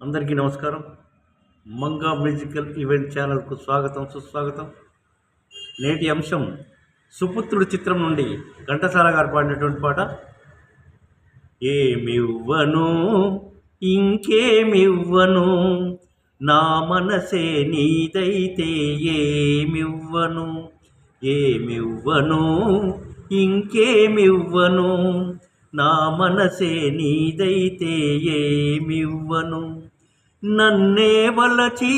అందరికీ నమస్కారం. Manga musical event ఛానల్కు స్వాగతం సుస్వాగతం. నేటి అంశం సుపుత్రుడు చిత్రం నుండి ఘంటసాల గారు పాడినటువంటి పాట ఏమివ్వను ఇంకేమివ్వను నా మనసే నీదైతే ఏమివ్వను ఏమివ్వను ఇంకేమివ్వను నా మనసే నీదైతే ఏమివ్వను నన్నే వలచి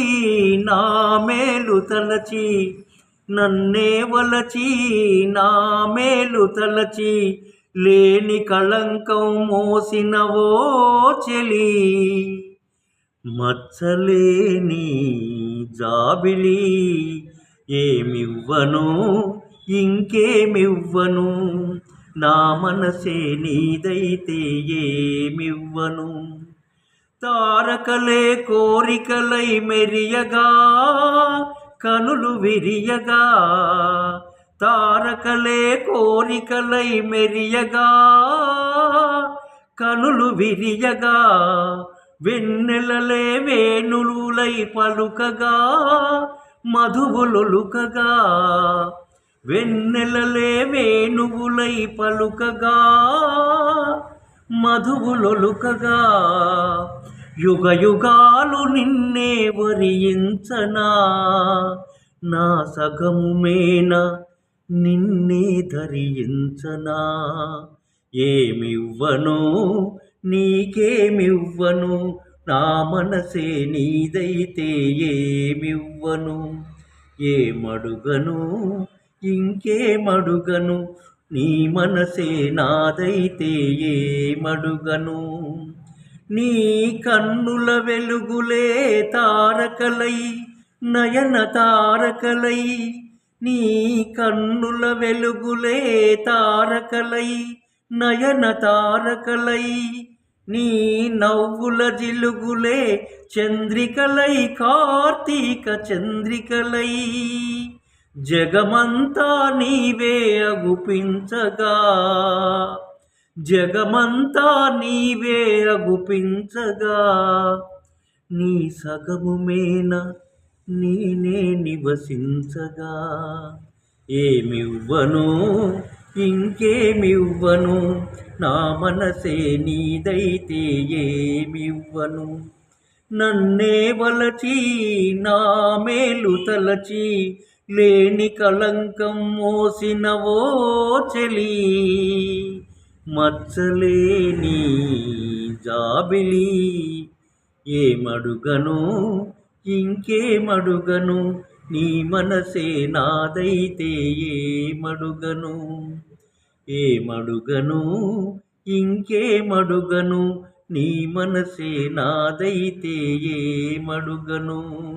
నా మేలు తలచి నన్నే వలచి నా మేలు తలచి లేని కళంకం మోసినవో చెలి. మచ్చలేని జాబిలి ఏమివ్వను ఇంకేమివ్వను? నా మనసే నీదైతే ఏమివ్వను? తారకలే కోరికలై మెరియగా కనులు విరియగా. తారకలే కోరికలై మెరియగా కనులు విరియగా. వెన్నెలలే వేణులై పలుకగా మధువులొలుకగా వెన్నెలలే వేణువులై పలుకగా మధువులొలుకగా యుగ యుగాలు నిన్నే వరించనా నా సగము మేన నిన్నే ధరించనా. ఏమివ్వను నీకేమివ్వను నా మనసే నీదైతే ఏమివ్వను. ఏమడుగను ఇంకేమడుగను నీ మనసే నాదైతే ఏమడుగను? నీ కన్నుల వెలుగులే తారకలై నయన తారకలై. నీ కన్నుల వెలుగులే తారకలై నయన తారకలై. నీ నవ్వుల జిలుగులే చంద్రికలై కార్తీక చంద్రికలై. జగమంతా నీవే అగుపించగా. జగమంతా నీవే అగుపించగా. నీ సగము మేన నేనే నివసించగా. ఏమివ్వను? ఇంకేమివ్వను? నా మనసే నీదైతే ఏమివ్వను? నన్నే వలచి నా మేలు తలచి లేని కళంకం మోసినవో చెలి మచ్చలేని జాబిలి. ఏమడుగను? ఇంకేమడుగను? నీ మనసే నాదైతే ఏమడుగను? ఏమడుగను? ఇంకేమడుగను? నీ మనసే నాదైతే ఏమడుగను?